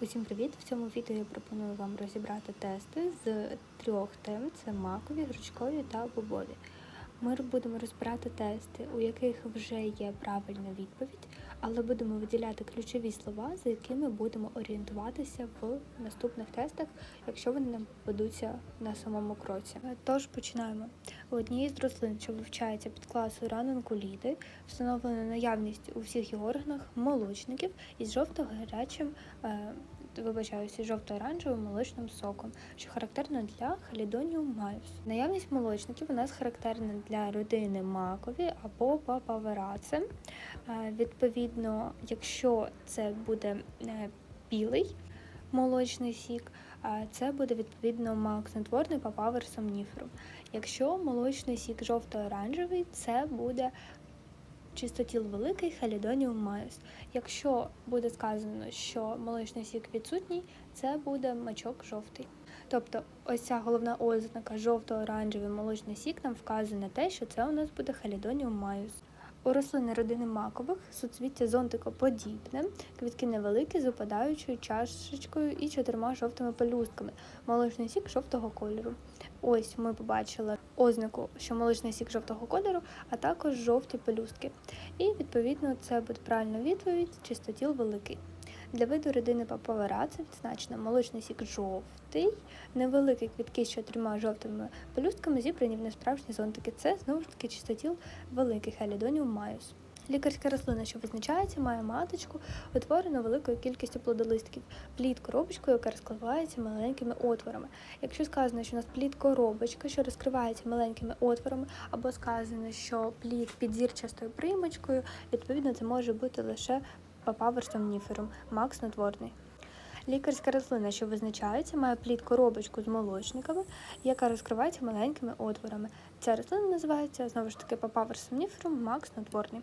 Усім привіт! В цьому відео я пропоную вам розібрати тести з трьох тем: це макові, гручкові та бобові. Ми будемо розбирати тести, у яких вже є правильна відповідь, але будемо виділяти ключові слова, за якими будемо орієнтуватися в наступних тестах, якщо вони нам попадуться на самому кроці. Тож починаємо. У одній з рослин, що вивчається під класу ранункуліди, встановлена наявність у всіх її органах молочників із жовто-гарячим. Е, Вибачаюся, жовто-оранжевим молочним соком, що характерно для халідоніум майус. Наявність молочників у нас характерна для родини макові або папавераци. Е, Відповідно, якщо це буде е, білий молочний сік, е, це буде відповідно макснотворний папавер сомніферум. Якщо молочний сік жовто-оранжевий, це буде чистотіл великий халідоніум майус. Якщо буде сказано, що молочний сік відсутній, це буде мачок жовтий. Тобто, ось ця головна ознака жовто-оранжевий молочний сік нам вказує на те, що це у нас буде халідоніум майус. У рослини родини макових суцвіття зонтикоподібне, квітки невеликі з опадаючою чашечкою і чотирма жовтими пелюстками, молочний сік жовтого кольору. Ось ми побачили ознаку, що молочний сік жовтого кольору, а також жовті пелюстки. І відповідно це буде правильна відповідь чистотіл великий. Для виду родини папавераци відзначено молочний сік жовтий, невеликі квітки з чотирма жовтими пелюстками зібрані в несправжні зонтики. Це знову ж таки чистотіл великий халідоніум майус. Лікарська рослина, що визначається, має маточку, утворену великою кількістю плодолистків, плід коробочкою, яка розкривається маленькими отворами. Якщо сказано, що у нас плід коробочка, що розкривається маленькими отворами, або сказано, що плід під зірчастою відповідно, це може бути лише папавер сомніферум, макс надворний. Лікарська рослина, що визначається, має плід коробочку з молочниками, яка розкривається маленькими отворами. Ця рослина називається знову ж таки папавер сомніферум, макс надворний.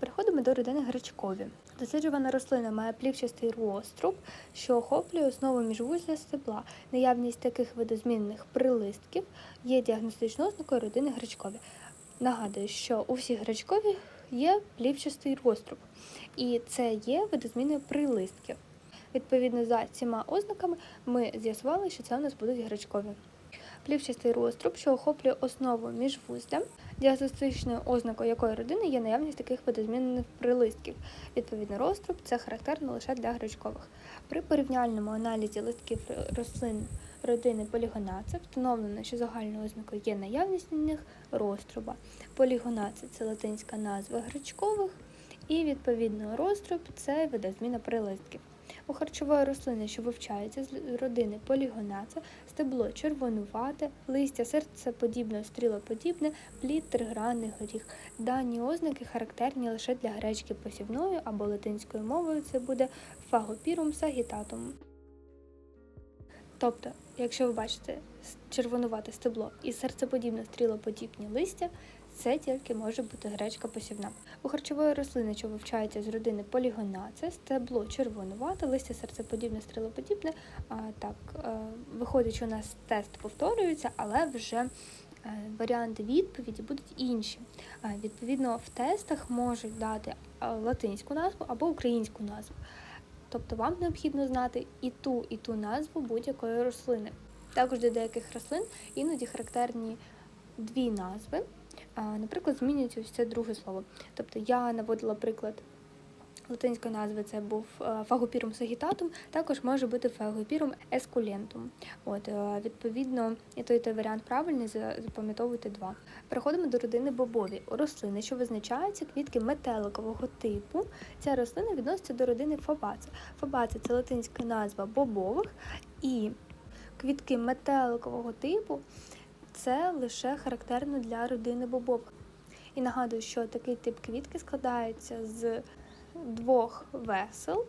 Переходимо до родини гречкові. Досліджувана рослина має плівчастий розтруб, що охоплює основу міжвузля стебла. Наявність таких видозмінних прилистків є діагностичною ознакою родини гречкові. Нагадую, що у всіх гречкові є плівчастий розтруб, і це є видозміною прилистків. Відповідно за цими ознаками ми з'ясували, що це у нас будуть гречкові. Плівчастий розтруб, що охоплює основу міжвузля, діагностичною ознакою якої родини є наявність таких видозмінених прилистків. Відповідно, розтруб це характерно лише для гречкових. При порівняльному аналізі листків рослин родини полігонаци встановлено, що загальною ознакою є наявність на них розтруба. Полігонаци це латинська назва гречкових, і відповідно розтруб це видозміна прилистків. У харчової рослини, що вивчається з родини полігонаця, стебло червонувате, листя серцеподібне, стрілоподібне, плід тригранний горіх. Дані ознаки характерні лише для гречки посівної або латинською мовою це буде фагопірум сагітатум. Тобто, якщо ви бачите червонувате стебло і серцеподібне стрілоподібні листя, це тільки може бути гречка посівна. У харчової рослини, що вивчається з родини полігонаця, стебло червонувате, листя серцеподібне, стрілоподібне. А, так, е, виходить, що у нас тест повторюється, але вже е, варіанти відповіді будуть інші. Е, Відповідно, в тестах можуть дати латинську назву або українську назву. Тобто вам необхідно знати і ту, і ту назву будь-якої рослини. Також для деяких рослин іноді характерні дві назви. Наприклад, змінюється ось це друге слово. Тобто я наводила приклад латинської назви, це був е, фагопірум сагітатум, також може бути фагопірум ескулентум. От, е, відповідно, і той той варіант правильний, за- запам'ятовуйте два. Переходимо до родини бобові. Рослини, що визначаються квітки метеликового типу. Ця рослина відноситься до родини фабаци. Фабаци це латинська назва бобових, і квітки метеликового типу це лише характерно для родини бобових. І нагадую, що такий тип квітки складається з двох весел,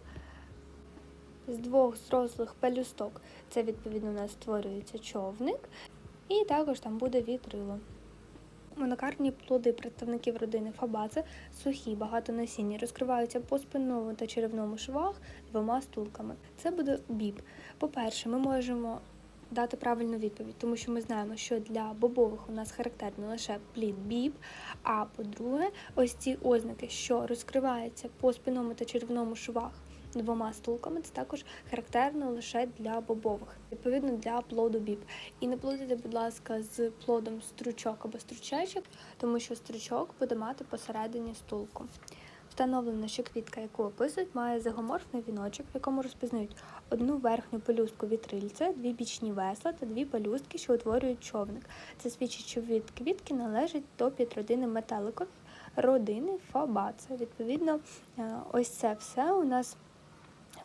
з двох зрослих пелюсток. Це, відповідно, у нас створюється човник, і також там буде вітрило. Монокарні плоди представників родини фабази сухі, багатонасінні, розкриваються по спинному та черевному швах двома стулками. Це буде біб. По-перше, ми можемо дати правильну відповідь, тому що ми знаємо, що для бобових у нас характерно лише плід біб. А по-друге, ось ці ознаки, що розкривається по спинному та червному швах двома стулками. Це також характерно лише для бобових, відповідно для плоду біб. І не плутайте, будь ласка, з плодом стручок або стручечок, тому що стручок буде мати посередині стулку. Встановлено, що квітка, яку описують, має загоморфний віночок, в якому розпізнають одну верхню пелюстку вітрильця, дві бічні весла та дві пелюстки, що утворюють човник. Це свідчить, що від квітки належить до підродини метеликові родини Фабаце. Відповідно, е, ось це все у нас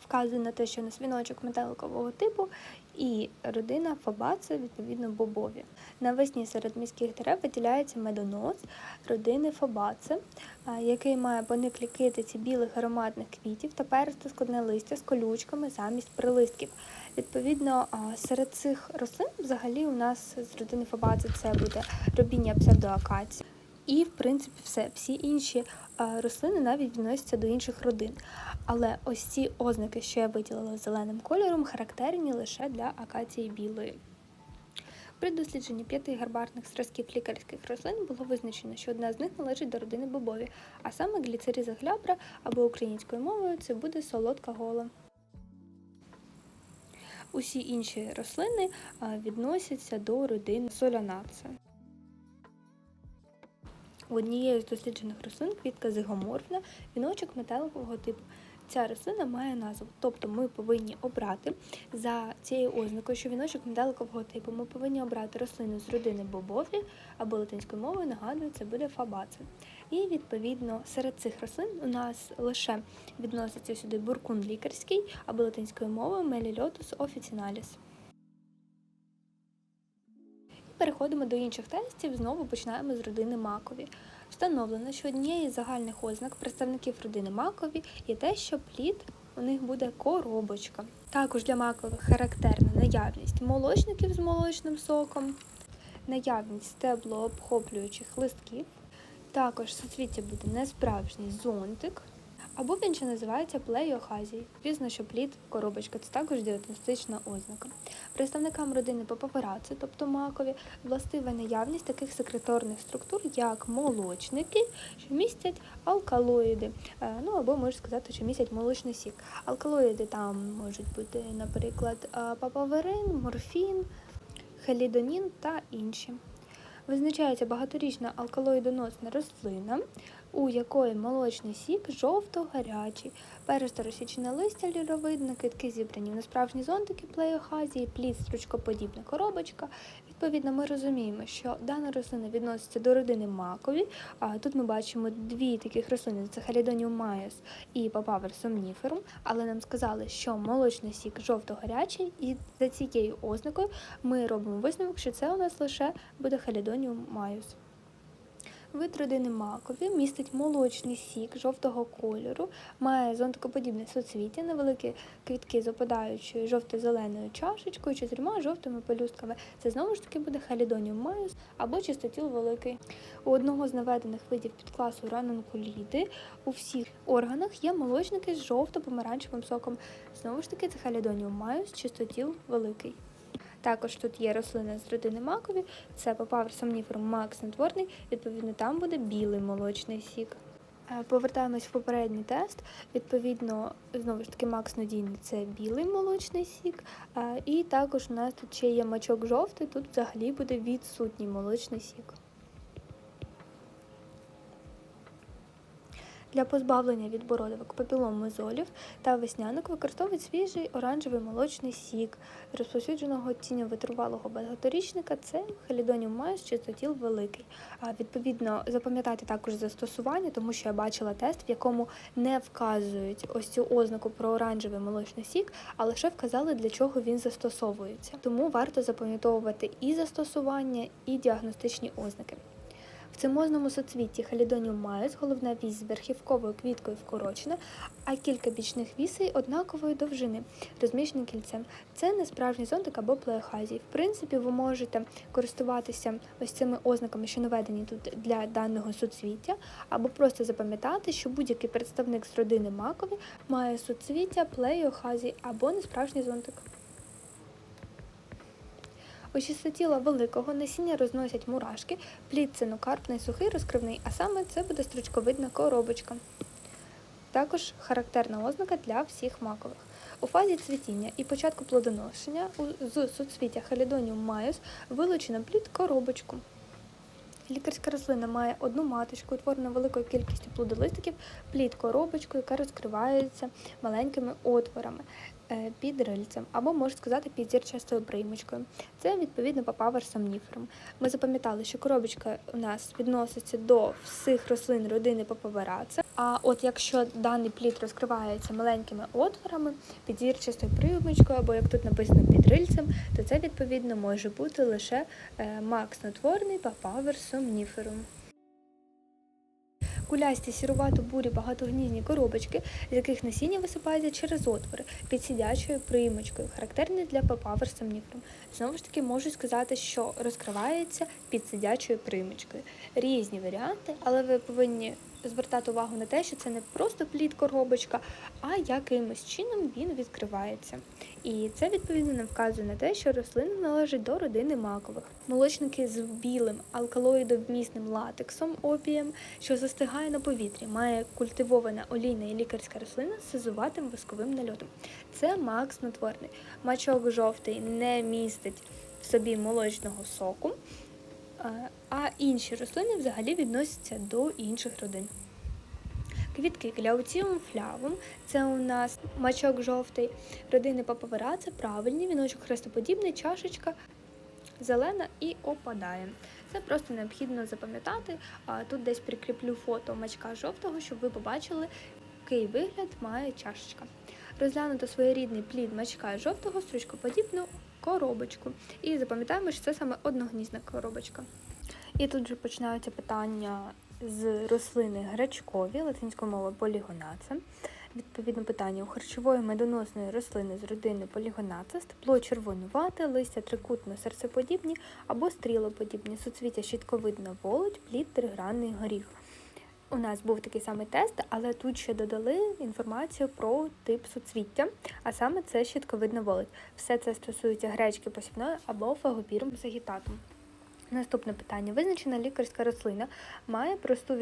вказує на те, що у нас віночок метеликового типу і родина Фабаце, відповідно, бобові. Навесні серед міських дерев виділяється медонос родини Фабаце, який має пониклі китиці білих ароматних квітів та пересте складне листя з колючками замість прилистків. Відповідно, серед цих рослин взагалі у нас з родини Фабаце це буде робіння псевдоакації. І, в принципі, все. Всі інші е, рослини навіть відносяться до інших родин. Але ось ці ознаки, що я виділила зеленим кольором, характерні лише для акації білої. При дослідженні п'яти гарбарних зразків лікарських рослин було визначено, що одна з них належить до родини бобові, а саме гліцериза глябра або українською мовою це буде солодка гола. Усі інші рослини е, відносяться до родини солянаци. У однієї з досліджених рослин квітка зигоморфна, віночок металового типу. Ця рослина має назву, тобто ми повинні обрати за цією ознакою, що віночок металикового типу, ми повинні обрати рослину з родини бобові або латинською мовою, нагадую, це буде фабаце. І відповідно серед цих рослин у нас лише відноситься сюди буркун лікарський або латинською мовою Мелільотус officinalis. Переходимо до інших тестів, знову починаємо з родини макові. Встановлено, що однією з загальних ознак представників родини макові є те, що плід у них буде коробочка. Також для макових характерна наявність молочників з молочним соком, наявність стеблообхоплюючих листків. Також в суцвіття буде несправжній зонтик. Або він ще називається плейохазій. Звісно, що плід коробочка це також діагностична ознака. Представникам родини папавераци, тобто макові, властива наявність таких секреторних структур, як молочники, що містять алкалоїди, е, ну або можна сказати, що містять молочний сік. Алкалоїди там можуть бути, наприклад, е, папаверин, морфін, хелідонін та інші. Визначається багаторічна алкалоїдоносна рослина, у якої молочний сік жовто-гарячий, пересто розсічене листя ліровидне, китки зібрані в несправжні зонтики плеохазії, плід стручкоподібна коробочка. Відповідно, ми розуміємо, що дана рослина відноситься до родини макові. А тут ми бачимо дві таких рослини: це Халідоніум майос і папавер сомніферум. Але нам сказали, що молочний сік жовто-гарячий, і за цією ознакою ми робимо висновок, що це у нас лише буде Халідоніум майос. Вид родини макові містить молочний сік жовтого кольору, має зонтикоподібне суцвіття, невеликі квітки з опадаючою жовто-зеленою чашечкою чи трьома жовтими пелюстками. Це знову ж таки буде халідоніум майус або чистотіл великий. У одного з наведених видів підкласу ранункуліди у всіх органах є молочники з жовто-помаранчевим соком. Знову ж таки, це халідоніум майус, чистотіл великий. Також тут є рослина з родини макові, це попав сомніферум макс надворний, відповідно, там буде білий молочний сік. Е, Повертаємось в попередній тест. Відповідно, знову ж таки, макс надійний це білий молочний сік. Е, І також у нас тут ще є мачок жовтий, тут взагалі буде відсутній молочний сік. Для позбавлення від бородавок папілом мезолів та веснянок використовують свіжий оранжевий молочний сік розповсюдженого тіньовитривалого багаторічника це халідоніум майс чистотіл великий. А відповідно запам'ятайте також застосування, тому що я бачила тест, в якому не вказують ось цю ознаку про оранжевий молочний сік, а лише вказали, для чого він застосовується. Тому варто запам'ятовувати і застосування, і діагностичні ознаки. В цимозному соцвітті халідоніум майс головна вісь з верхівковою квіткою вкорочена, а кілька бічних вісей однакової довжини, розміщені кільцем. Це не справжній зонтик або плеохазій. В принципі, ви можете користуватися ось цими ознаками, що наведені тут для даного суцвіття, або просто запам'ятати, що будь-який представник з родини макові має суцвіття, плеохазій або несправжній зонтик. У чистотіла великого насіння розносять мурашки, плід цинокарпний, сухий, розкривний, а саме це буде стручковидна коробочка. Також характерна ознака для всіх макових. У фазі цвітіння і початку плодоношення з суцвіття халідоніум майус вилучено плід коробочку. Лікарська рослина має одну маточку, утворену великою кількістю плодолистиків, плід коробочку, яка розкривається маленькими отворами під рильцем, або можна сказати під зірчастою приймочкою. Це відповідно папавер сомніферум. Ми запам'ятали, що коробочка у нас відноситься до всіх рослин родини папавераця. А от якщо даний плід розкривається маленькими отворами під зірчастою приймочкою, або як тут написано під рильцем, то це відповідно може бути лише е, макснотворний папавер сомніферум. Кулясті сірувато-бурі багатогнізні коробочки, з яких насіння висипається через отвори під сидячою приймочкою, характерні для папавер сомніферум. Знову ж таки, можу сказати, що розкривається під сидячою приймочкою. Різні варіанти, але ви повинні звертати увагу на те, що це не просто плід коробочка, а якимось чином він відкривається. І це відповідно нам вказує на те, що рослина належить до родини макових. Молочники з білим алкалоїдовмісним латексом опієм, що застигає на повітрі, має культивована олійна і лікарська рослина з сизуватим восковим нальотом. Це мак снотворний. Мачок жовтий не містить в собі молочного соку. А- інші рослини взагалі відносяться до інших родин. Квітки Гляуціум флявум це у нас мачок жовтий, родини папавера, це правильні, віночок хрестоподібний, чашечка зелена і опадає. Це просто необхідно запам'ятати. Тут десь прикріплю фото мачка жовтого, щоб ви побачили, який вигляд має чашечка. Розглянуто своєрідний плід мачка жовтого стручкоподібну коробочку. І запам'ятаємо, що це саме одногнізна коробочка. І тут же починаються питання з рослини гречкові, латинською мовою полігонаце. Відповідно питання у харчової медоносної рослини з родини полігонаце степло червонувате, листя трикутно серцеподібні або стрілоподібні, суцвіття щитковидна волоть, плід тригранний горіх. У нас був такий самий тест, але тут ще додали інформацію про тип суцвіття, а саме це щитковидна волить. Все це стосується гречки посівної або фагопірум сагітатум. Наступне питання. Визначена лікарська рослина має просту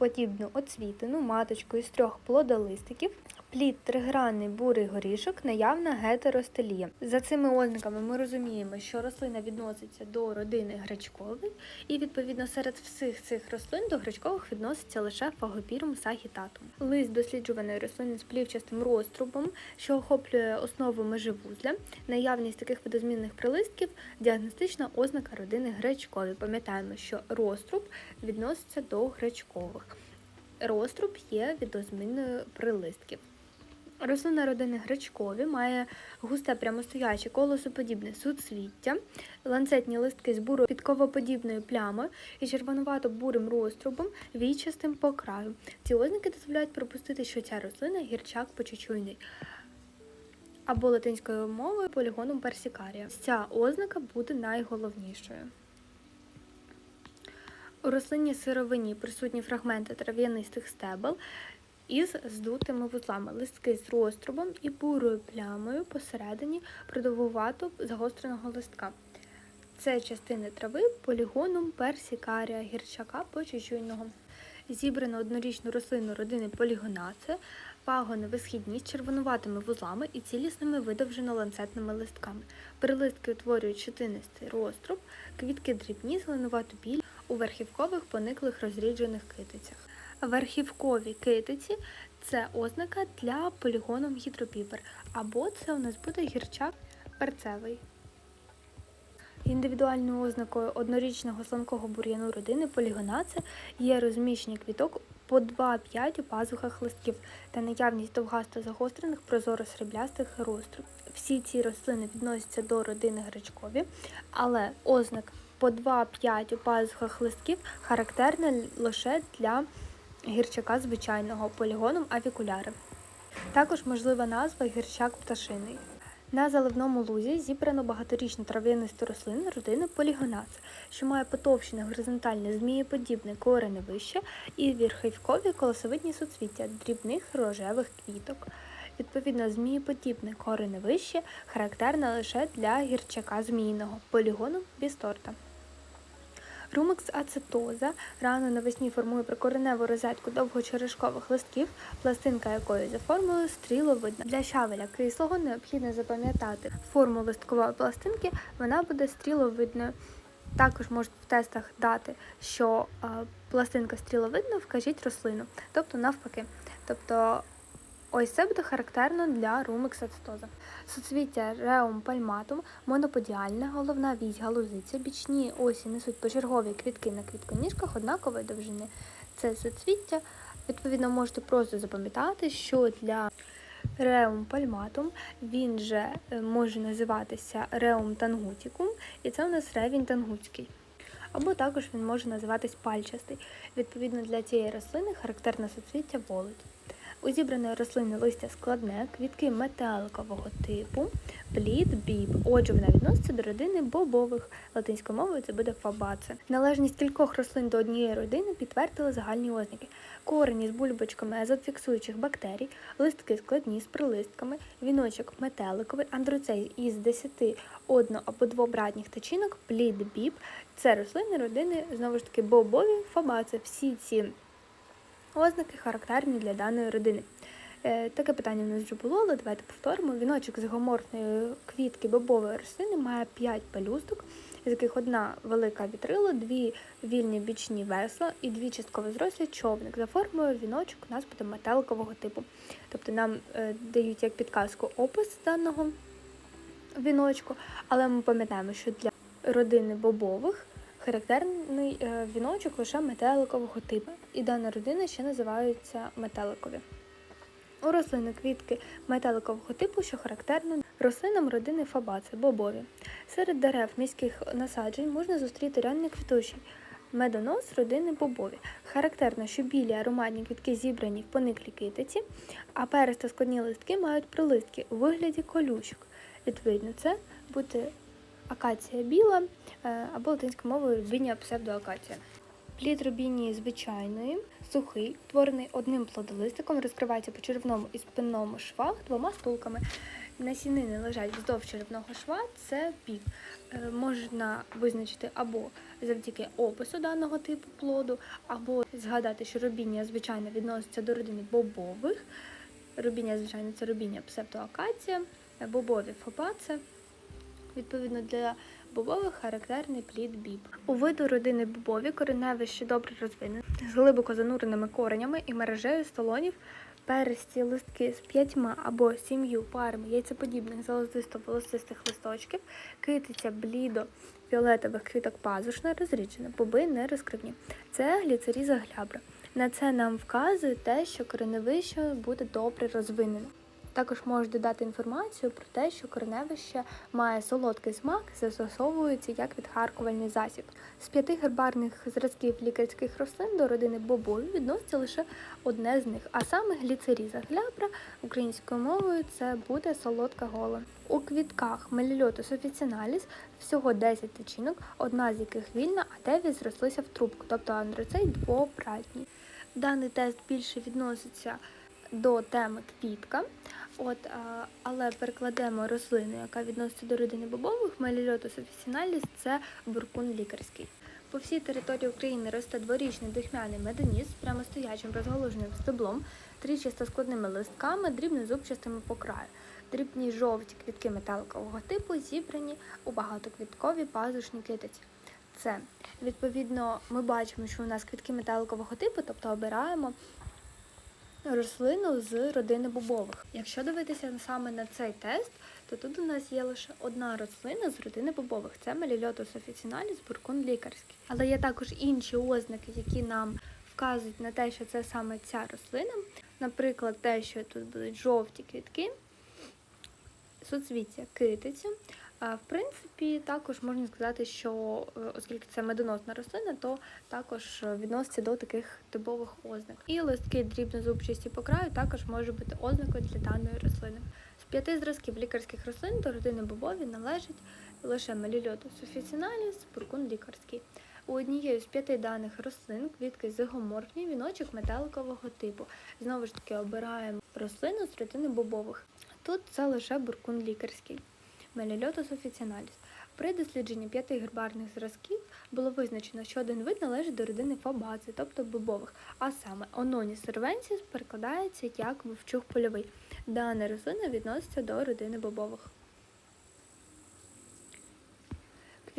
віночкоподібну оцвітину, маточку із трьох плодолистиків, плід тригранний бурий горішок, наявна гетеростелія. За цими ознаками ми розуміємо, що рослина відноситься до родини гречкових, і відповідно серед всіх цих рослин до гречкових відноситься лише фагопірум сагітатум. Лист досліджуваної рослини з плівчастим розтрубом, що охоплює основу межевузля, наявність таких видозмінних прилистків, діагностична ознака родини гречкові. Пам'ятаємо, що розтруб відноситься до гречкових. Розтруб є відозмінною прилистків. Рослина родини гречкові має густе прямостояче колосоподібне суцвіття, ланцетні листки з буро підковоподібною плямою і червонувато-бурим розтрубом, вічастим по краю. Ці ознаки дозволяють припустити, що ця рослина гірчак почечуйний. Або латинською мовою полігоном персикарія. Ця ознака буде найголовнішою. У рослинній сировині присутні фрагменти трав'янистих стебел із здутими вузлами, листки з розтрубом і бурою плямою посередині продовгувато загостреного листка. Це частини трави полігоном персикарія гірчака почечуйного. Зібрано однорічну рослину родини полігонацея, пагони висхідні з червонуватими вузлами і цілісними видовжено-ланцетними листками. Прилистки утворюють щетинистий розтруб, квітки дрібні, зеленувато білі у верхівкових пониклих розріджених китицях. Верхівкові китиці це ознака для полігоном гідропіпер, або це у нас буде гірчак перцевий. Індивідуальною ознакою однорічного сланкого бур'яну родини полігонаце є розміщення квіток по 2-5 у пазухах листків та наявність довгасто загострених прозоро-сріблястих розтруб. Всі ці рослини відносяться до родини гречкові, але ознак по 2-5 у пазухах листків характерна лише для гірчака звичайного полігоном авікуляри. Також можлива назва гірчак пташиний. На заливному лузі зібрано багаторічну трав'янисту рослину родини полігонац, що має потовщене горизонтальне змієподібне кореневище і верхівкові колосовидні суцвіття дрібних рожевих квіток. Відповідно, змієподібне кореневище характерне лише для гірчака змійного полігону бісторта. Румекс ацетоза рано навесні формує прикореневу розетку довгочерешкових листків, пластинка якої за формою стріловидна. Для щавеля кислого необхідно запам'ятати форму листкової пластинки, вона буде стріловидною. Також можуть в тестах дати, що е, пластинка стріловидна, вкажіть рослину, тобто навпаки. Тобто ось це буде характерно для румекс ацетоза. Суцвіття реум пальматум моноподіальне, головна вісь галузиця, бічні осі несуть почергові квітки на квітконіжках однакової довжини. Це суцвіття. Відповідно, можете просто запам'ятати, що для реум пальматум він же е, може називатися реум тангутікум, і це у нас ревінь тангутський. Або також він може називатись пальчастий. Відповідно, для цієї рослини характерне суцвіття володь. У зібраної рослини листя складне, квітки метеликового типу, плід, біб. Отже, вона відноситься до родини бобових. Латинською мовою це буде фабаце. Належність кількох рослин до однієї родини підтвердили загальні ознаки. Корені з бульбочками азотфіксуючих бактерій, листки складні з прилистками, віночок метеликовий, андроцей із 10 одно- або двобратніх тичинок, плід, біб. Це рослини родини, знову ж таки, бобові, фабаце. Всі ці ознаки характерні для даної родини. Е, Таке питання в нас вже було, але давайте повторимо. Віночок з гоморфної квітки бобової рослини має 5 пелюсток, з яких одна велика вітрила, дві вільні бічні весла і дві частково зрослі човник. За формою віночок у нас буде метеликового типу. Тобто нам е, дають як підказку опис даного віночку, але ми пам'ятаємо, що для родини бобових характерний е, віночок лише метеликового типу, і дана родина ще називаються метеликові. У рослини квітки метеликового типу, що характерно рослинам родини фабаци, бобові. Серед дерев міських насаджень можна зустріти ранні квітучі. Медонос родини бобові. Характерно, що білі ароматні квітки зібрані в пониклій китиці, а перець та складні листки мають прилистки у вигляді колючок. Відповідно, це буде акація біла е, або латинською мовою рубінія псевдоакація. Плід рубінії звичайної, сухий, творений одним плодолистиком, розкривається по черевному і спинному швах двома стулками. Насінини лежать вздовж черевного шва, це пік. Е, Можна визначити або завдяки опису даного типу плоду, або згадати, що рубіння звичайно відноситься до родини бобових. Рубіння, звичайно, це рубіння псевдоакація, бобові фабаце. Відповідно, для бобових характерний плід біб. У виду родини бобові кореневище добре розвинене, з глибоко зануреними коренями і мережею столонів, пересті листки з п'ятьма або сім'ю парами яйцеподібних золотисто-волосистих листочків, китиця блідо фіолетових квіток пазушна розріджена, боби не розкривні. Це гліцеріза глябра. На це нам вказує те, що кореневище буде добре розвинене. Також можуть додати інформацію про те, що кореневище має солодкий смак, застосовується як відхаркувальний засіб. З п'яти гербарних зразків лікарських рослин до родини бобові відноситься лише одне з них, а саме гліцеріза глябра українською мовою це буде солодка гола. У квітках Мелільотус офіціналіс всього 10 тичинок, одна з яких вільна, а 9 зрослися в трубку, тобто андроцей двобратній. Даний тест більше відноситься до теми квітка. От, але перекладемо рослину, яка відноситься до родини бобових, Мелільотус офіціналіс це буркун лікарський. По всій території України росте дворічний дихмяний медоніс з прямостоячим розголоженим стеблом, трічасто складними листками, дрібнозубчастими по краю. Дрібні жовті квітки металкового типу зібрані у багатоквіткові пазушні китиці. Це відповідно ми бачимо, що у нас квітки металкового типу, тобто обираємо рослину з родини бобових. Якщо дивитися саме на цей тест, то тут у нас є лише одна рослина з родини бобових. Це Мелільотус офіціналіс буркун лікарський. Але є також інші ознаки, які нам вказують на те, що це саме ця рослина. Наприклад, те, що тут будуть жовті квітки, суцвіття китиця. В принципі, також можна сказати, що е, оскільки це медоносна рослина, то також відноситься до таких типових ознак. І листки дрібнозубчасті по краю також може бути ознакою для даної рослини. З п'яти зразків лікарських рослин до родини бобові належить лише Мелільотус офіціналіс, буркун лікарський. У однієї з п'яти даних рослин квітки зигоморфні, віночок металикового типу. Знову ж таки обираємо рослину з родини бобових. Тут це лише буркун лікарський. Meliotus офіціоналіс. При дослідженні п'яти гербарних зразків було визначено, що один вид належить до родини фабаци, тобто бобових, а саме Ононіс сервенсіс перекладається як вовчух польовий. Дана рослина відноситься до родини бобових.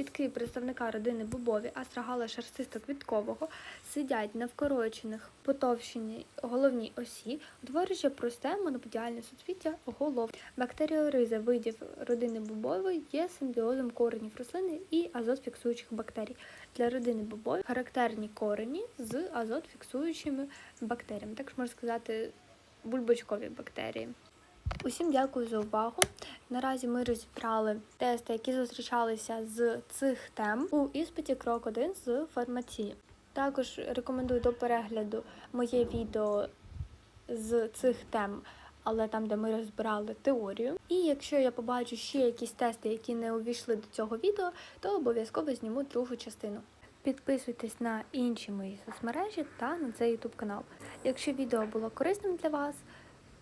Квітки представника родини бобові астрагала шерстисто-квіткового сидять на вкорочених потовщеній головній осі, утворюючи просте моноподіальне суцвіття голов. Бактеріориза видів родини бобової є симбіозом коренів рослини і азотфіксуючих бактерій. Для родини бобової характерні корені з азотфіксуючими бактеріями, також можна сказати бульбочкові бактерії. Усім дякую за увагу. Наразі ми розібрали тести, які зустрічалися з цих тем у іспиті крок 1 з фармації. Також рекомендую до перегляду моє відео з цих тем, але там, де ми розбирали теорію. І якщо я побачу ще якісь тести, які не увійшли до цього відео, то обов'язково зніму другу частину. Підписуйтесь на інші мої соцмережі та на цей YouTube канал. Якщо відео було корисним для вас,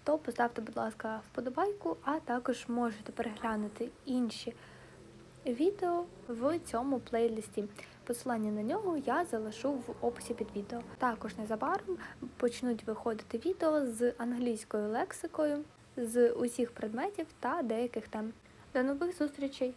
то поставте, будь ласка, вподобайку, а також можете переглянути інші відео в цьому плейлисті. Посилання на нього я залишу в описі під відео. Також незабаром почнуть виходити відео з англійською лексикою, з усіх предметів та деяких тем. До нових зустрічей!